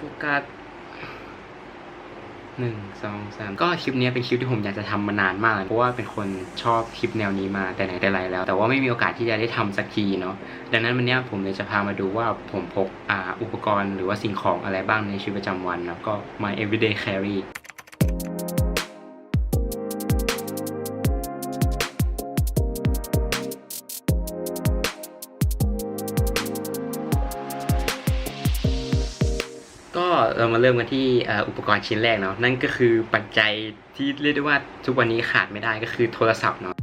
โฟกัสหนึ่งสองสามก็คลิปนี้เป็นคลิปที่ผมอยากจะทำมานานมากเลยเพราะว่าเป็นคนชอบคลิปแนวนี้มาแต่ไหนแต่ไรแล้ว แต่ว่าไม่มีโอกาสที่จะได้ทำสักทีเนาะดังนั้นวันนี้ผมเลยจะพามาดูว่าผมพกออุปกรณ์หรือว่าสิ่งของอะไรบ้างในชีวิตประจำวันแล้วก็ my everyday carry เรามาเริ่มกันที่อุปกรณ์ชิ้นแรกเนาะนั่นก็คือปัจจัยที่เรียกได้ว่าทุกวันนี้ขาดไม่ได้ก็คือโทรศัพท์เนาะ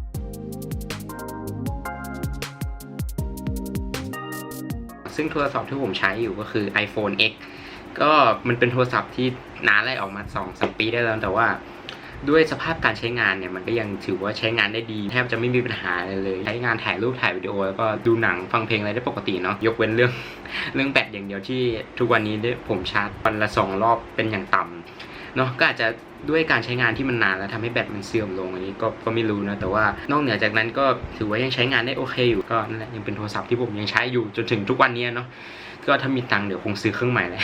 ซึ่งโทรศัพท์ที่ผมใช้อยู่ก็คือ iPhone X ก็มันเป็นโทรศัพท์ที่นานแล้ออกมา2อสปีได้แล้วแต่ว่า ด้วยสภาพการใช้งานเนี่ยมันก็ยังถือว่าใช้งานได้ดีแทบจะไม่มีปัญหาเลยเลย ใช้งานถ่ายรูปถ่ายวิดีโอแล้วก็ดูหนังฟังเพลงอะไรได้ปกติเนาะยกเว้นเรื่องเรื่องแบตอย่างเดียวที่ทุกวันนี้ด้ผมชาร์จวันละสองรอบเป็นอย่างต่ำเนาะก็อาจจะด้วยการใช้งานที่มันนานแล้วทำให้แบตมันเสื่อมลงอันนี้ก็ก็ไม่รู้นะแต่ว่านอกเหนือจากนั้นก็ถือว่ายังใช้งานได้โอเคอยู่ก็นั่นแหละยังเป็นโทรศัพท์ที่ผมยังใช้อยู่จนถึงทุกวันนี้เนาะก็ถ้ามีตังค์เดี๋ยวคงซื้อเครื่องใหม่เลย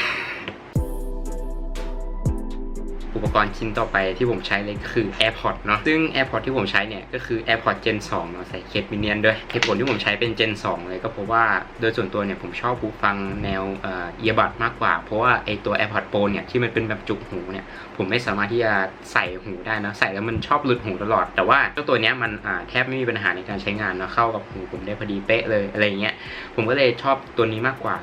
อุปกรณ์ชิ้นต่อไปที่ผมใช้เลยก็คือ AirPods เนาะซึ่ง AirPods ที่ผมใช้เนี่ยก็คือ AirPods Gen 2เนาะใส่เคสมิเนียนด้วยเหตุผลที่ผมใช้เป็น Gen 2 เลยก็เพราะว่าโดยส่วนตัวเนี่ยผมชอบหูฟังแนวเอียบัดมากกว่า เพราะว่าไอตัว AirPods Pro เนี่ยที่มันเป็นแบบจุกหูเนี่ยผมไม่สามารถที่จะใส่หูได้นะใส่แล้วมันชอบหลุดหูตลอด แต่ว่าเจ้าตัวเนี้ยมันแทบไม่มีปัญหาในการใช้งานเนาะเข้ากับหูผมได้พอดีเป๊ะเลยอะไรเงี้ยผมก็เลยชอบตัวนี้มากกว่า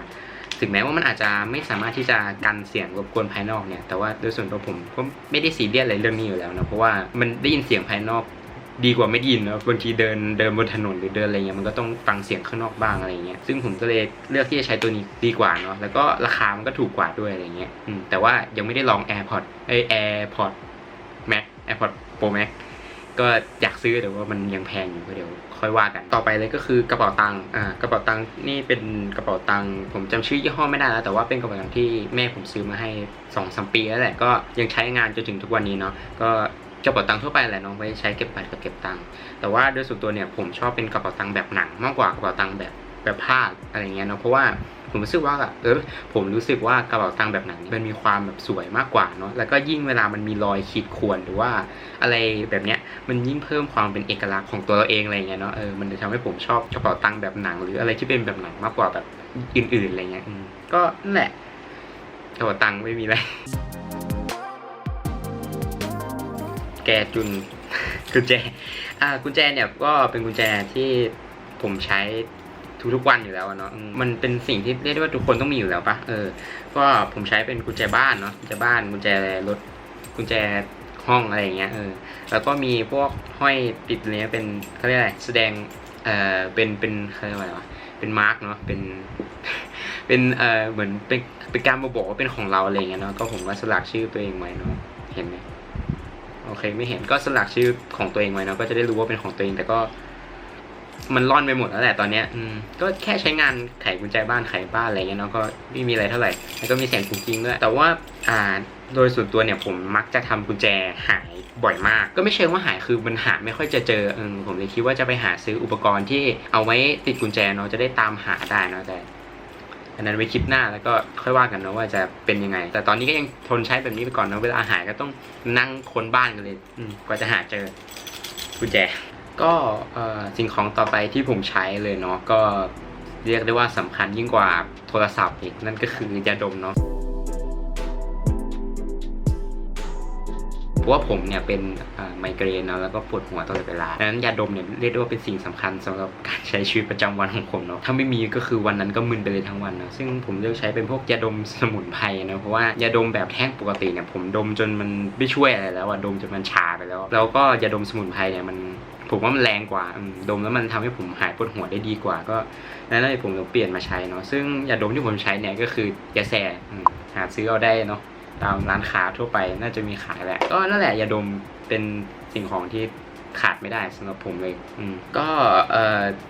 ถึงแม้ว่ามันอาจจะไม่สามารถที่จะกันเสียงรบกวนภายนอกเนี่ย แต่ว่าโดยส่วนตัวผมก็ไม่ได้ซีเรียสอะไรเรื่องนี้อยู่แล้วนะ เพราะว่ามันได้ยินเสียงภายนอกดีกว่าไม่ได้ยินนะบางทีเดินเดินบนถนนหรือเดินอะไรเงี้ยมันก็ต้องฟังเสียงข้างนอกบ้างอะไรเงี้ยซึ่งผมก็เลยเลือกที่จะใช้ตัวนี้ดีกว่าเนาะแล้วก็ราคามันก็ถูกกว่าด้วยอะไรเงี้ยอืมแต่ว่ายังไม่ได้ลอง AirPods เอ้ AirPods Max AirPods Pro Max ก็อยากซื้อแต่ว่ามันยังแพงอยู่ก็เดี๋ยวค่อยว่ากัน ต่อไปเลยก็คือกระเป๋าตังค์อ่ากระเป๋าตังค์นี่เป็นกระเป๋าตังค์ผมจำชื่อยี่ห้อไม่ได้แล้ว แต่ว่าเป็นกระเป๋าตังค์ที่แม่ผมซื้อมาให้สองสามปีแล้วแหละก็ยังใช้งานจนถึงทุกวันนี้เนาะก็กระเป๋าตังค์ทั่วไปแหละเน้องไว้ใช้เก็บบัตรกับเก็บตังค์แต่ว่าโดยส่วนตัวเนี่ยผมชอบเป็นกระเป๋าตังค์แบบหนังมากกว่ากระเป๋าตังค์แบบ แบบผ้าอะไรเงี้ยเนาะเพราะว่าผมรู้สึกว่าเออผมรู้สึกว่ากระเป๋าตังค์แบบหนังมันมีความแบบสวยมากกว่าเนาะแล้วก็ยิ่งเวลามันมีรอยขีดข่วนหรือว่าอะไรแบบเนี้ยมันยิ่งเพิ่มความเป็นเอกลักษณ์ของตัวเราเองอะไรเงี้ยเนาะเออมันจะทำให้ผมชอบกระเป๋าตังค์แบบหนัง หรืออะไรที่เป็นแบบหนังมากกว่าแบบอื่นๆอะไรเงี้ยก็นั่นแหละกระเป๋าตังค์ไม่มีอะไรแกจุนกุญแจอ่ากุญแจเนี่ยก็เป็นกุญแจที่ผมใช้ ทุกๆวันอยู่แล้วอะเนาะอืมมันเป็นสิ่งที่เรียกได้ว่าทุกคนต้องมีอยู่แล้วปะเออ ก็ผมใช้เป็นกุญแจบ้านเนาะกุญแจบ้านกุญแจรถกุญแจห้องอะไรอย่างเงี้ยเออแล้วก็มีพวกห้อยติดเนี้ยเป็นเขาเรียกอะไรแสดงเอ่อเป็นเป็นเขาเรียกว่าอะไรวะเป็นมาร์กเนาะเป็นเป็นเอ่อเหมือนเป็นเป็นการมาบอกว่าเป็นของเราอะไรอย่างเงี้ยเนาะก็ผมก็สลักชื่อตัวเองไว้เนาะเห็นไหมโอเคไม่เห็นก็สลักชื่อของตัวเองไว้เนาะก็จะได้รู้ว่าเป็นของตัวเองแต่ก็ มันร่อนไปหมดแล้วแหละตอนเนี้ยอืมก็แค่ใช้งานไขกุญแจบ้านไขบ้านอะไรเงี้ยเนาะก็ไม่มีอะไรเท่าไหร่แล้วก็มีเสียงกุ้งกิ้งด้วยแต่ว่าอ่าโดยส่วนตัวเนี่ยผมมักจะทำกุญแจหายบ่อยมาก ก็ไม่เชิงว่าหายคือมันหาไม่ค่อยจะเจอเออผมเลยคิดว่าจะไปหาซื้ออุปกรณ์ที่เอาไว้ติดกุญแจเนาะจะได้ตามหาได้เนาะแต่อันนั้นไว้คลิปหน้าแล้วก็ค่อยว่ากันเนาะว่าจะเป็นยังไง แต่ตอนนี้ก็ยังทนใช้แบบนี้ไปก่อนเนาะเวลาหายก็ต้องนั่งค้นบ้านกันเลยกว่าจะหาเจอกุญแจ ก็สิ่งของต่อไปที่ผมใช้เลยเนาะก็เรียกได้ว่าสำคัญยิ่งกว่าโทรศัพท์อีกนั่นก็คือยาดมเนาะ ราะว่าผมเนี่ยเป็นไมเกรนเนาะแล้วก็ปวดหัวตลอดเวลาดังนั้นยาดมเนี่ยเรียกได้ว่าเป็นสิ่งสำคัญสำหรับการใช้ชีวิตประจำวันของผมเนาะถ้าไม่มีก็คือวันนั้นก็มึนไปเลยทั้งวันเนาะซึ่งผมเลือกใช้เป็นพวกยาดมสมุนไพรนะเพราะว่ายาดมแบบแท่งปกติเนี่ยผมดมจนมันไม่ช่วยอะไรแล้วอะดมจนมันชาไปแล้ว แล้วก็ยาดมสมุนไพรเนี่ยมันผมว่ามันแรงกว่าดมแล้วมันทำให้ผมหายปวดหัวได้ดีกว่า ก็นั่นเลยผมเลยเปลี่ยนมาใช้เนาะซึ่งยาดมที่ผมใช้เนี่ยก็คือยาแสหาซื้อเอาได้เนาะ ตามร้านค้าทั่วไปน่าจะมีขายแหละ ก็นั่นแหละยาดมเป็นสิ่งของที่ขาดไม่ได้สำหรับผมเลยก็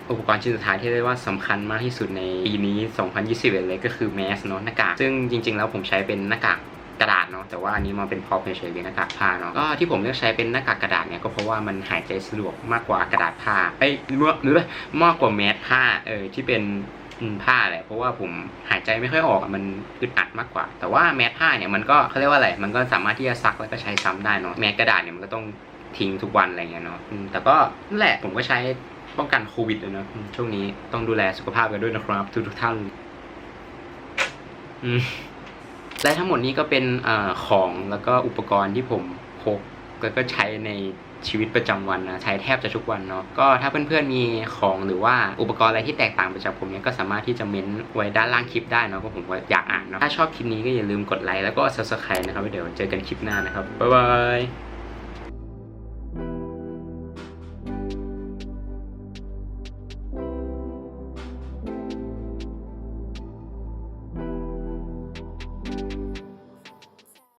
อุปกรณ์ชิ้นสุดท้ายที่เรียกว่าสำคัญมากที่สุดในปีนี้ 2021 เลยก็คือแมสเนาะหน้ากาก ซึ่งจริง ๆ แล้วผมใช้เป็นหน้ากากกระดาษเนาะแต่ว่าอันนี้มาเป็นพอเฉยๆเป็นหน้ากากผ้าเนาะก็ที่ผมเลือกใช้เป็นหน้ากากกระดาษเนี่ยก็เพราะว่ามันหายใจสะดวกมากกว่ากระดาษผ้าเอ้ยเมื่อหรือมากกว่าแมสผ้าเออที่เป็น ผ้าแหละเพราะว่าผมหายใจไม่ค่อยออกมันอึดอัดมากกว่า แต่ว่าแมสผ้าเนี่ยมันก็เขาเรียกว่าอะไรมันก็สามารถที่จะซักแล้วก็ใช้ซ้ำได้เนาะแมสกระดาษเนี่ยมันก็ต้องทิ้งทุกวันอะไรเงี้ยเนาะแต่ก็นั่นแหละผมก็ใช้ป้องกันโควิดเลยเนาะช่วงนี้ต้องดูแลสุขภาพกันด้วยนะครับ ทุกทุกท่านและทั้งหมดนี้ก็เป็นอของแล้วก็อุปกรณ์ที่ผมพก แล้วก็ใช้ในชีวิตประจำวันนะใช้แทบจะทุกวันเนาะก็ถ้าเพื่อนๆมีของหรือว่าอุปกรณ์อะไรที่แตกต่างไปจากผมเนี่ยก็สามารถที่จะเม้นไว้ด้านล่างคลิปได้เนาะก็ผมก็อยากอ่านเนาะถ้าชอบคลิปนี้ก็อย่าลืมกดไลค์แล้วก็ subscribe นะครับเดี๋ยวเจอกันคลิปหน้านะครับบ๊ายบาย